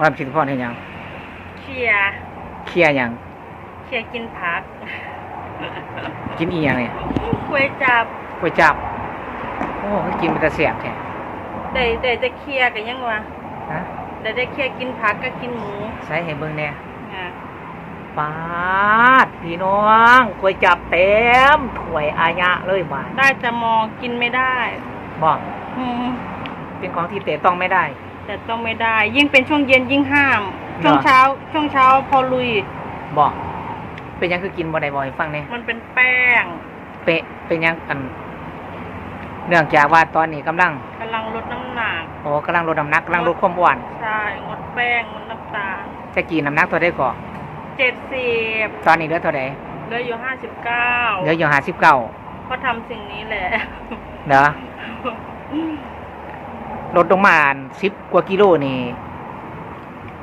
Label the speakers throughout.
Speaker 1: มาทำสิทธิพรเห็นยัง
Speaker 2: เคลียร์
Speaker 1: เคลียร์หยัง
Speaker 2: เคลียร์กินผัก
Speaker 1: กินอีหยังเนี่ย
Speaker 2: กล้วยจับ
Speaker 1: ก๋วยจับโอ้เขากินเป็นตะเสียบแท้
Speaker 2: ได้ได้จะเคลียร์กันยังวะ
Speaker 1: ฮะ
Speaker 2: ได้ได้เคลียร์กินผักก็กินหมู
Speaker 1: ใส่ให้เบิ่งแหน่
Speaker 2: อะ
Speaker 1: ปาดพี่น้องก๋วยจับเต็มถ้วยอายะเลยบาด
Speaker 2: ได้แต่มองกินไม่ได้
Speaker 1: บอก
Speaker 2: อืม
Speaker 1: เป็นของที่เตะต้องไม่ได้
Speaker 2: แต่ต้องไม่ได้ ยิ่งเป็นช่วงเย็นยิ่งห้าม
Speaker 1: เหรอ
Speaker 2: ช่วงเช้า ช่วงเช้าพอลุย
Speaker 1: บอกเป็นหยังคือกินบ่ได้บ่ให้ฟังเนี่ย
Speaker 2: มันเป็นแป้ง
Speaker 1: เป๊ะเป็นหยังอัน เนื่องจากว่าตอนนี้กำลัง
Speaker 2: กำลังลดน้ำหนัก
Speaker 1: โอ้กำลังลดน้ำหนักกำลังลดความอ้วน
Speaker 2: ใช่ งดแป้งงดน้ำตาล
Speaker 1: จะกินน้ำหนักตัวได้ก่อน
Speaker 2: เจ็ดสิบ
Speaker 1: ตอนนี้เหลือเท่าไหร่
Speaker 2: เหลืออยู่ห้าสิบเก้า
Speaker 1: เหลืออยู่ห้าสิบเก้า
Speaker 2: เพราะทำสิ่งนี้แหละ
Speaker 1: เด้อ ลดลงมาสิบกว่ากิโลนี่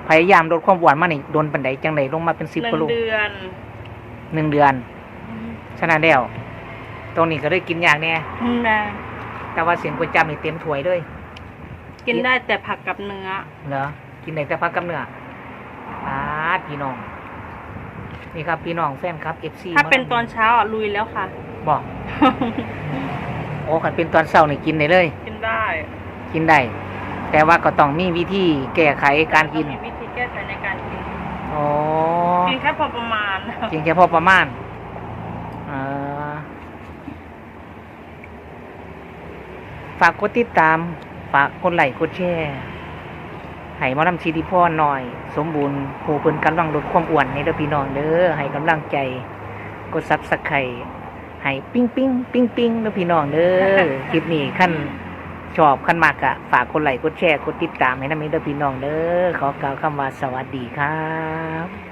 Speaker 1: พยายามลดความอ้วนมานี่โดนปันไดจังไดลงมาเป็นสิบ
Speaker 2: หนึ่
Speaker 1: กิ
Speaker 2: ง
Speaker 1: โล
Speaker 2: เดือน
Speaker 1: หนึ่งเดือนฉะนั้นแล้วตรงนี้ก็ได้กินอย่างแน่
Speaker 2: นะ
Speaker 1: แต่ว่าเสียงก๋วยจั๊บนี่เต็มถ้วยเลย
Speaker 2: กินได้แต่ผักกับเนื้อ
Speaker 1: เหรอกินได้แต่พักกับเนื้ออาดพี่น้อง นี่ครับพี่น้องแฟนครับเอฟซี
Speaker 2: ถ้าเป็นตอนเช้าอะลุยแล้วค่ะ
Speaker 1: บอกโอ้ขันเป็นตอนเช้านี่กินได้เลย
Speaker 2: กินได้
Speaker 1: กินได้ แต่ว่าก็ต้องมีวิธีแก้ไขการกิน
Speaker 2: ต้องมีวิธีแก้ไขในการกิน
Speaker 1: โอ้
Speaker 2: กินแค่พอประมาณ
Speaker 1: กินแค่พอประมาณเอ่อฝากกดติดตาม ฝากกดไลค์กดแชร์ให้หมานำซีดีพ่อหน่อย สมบูรณ์ผู้เพิ่นกำลังลดความอ้วนในเด้อพี่น้องเด้อให้กำลังใจกดซับสไครต์ให้ปิ้งปิ้งปิ้งปิ้งเด้อพี่น้องเด้อคลิปนี้ขั้น ชอบขั้นมากอะฝากคนไลค์กดแชร์กดติดตามให้นะมิตรพี่น้องเด้อขอกล่าวคำว่าสวัสดีครับ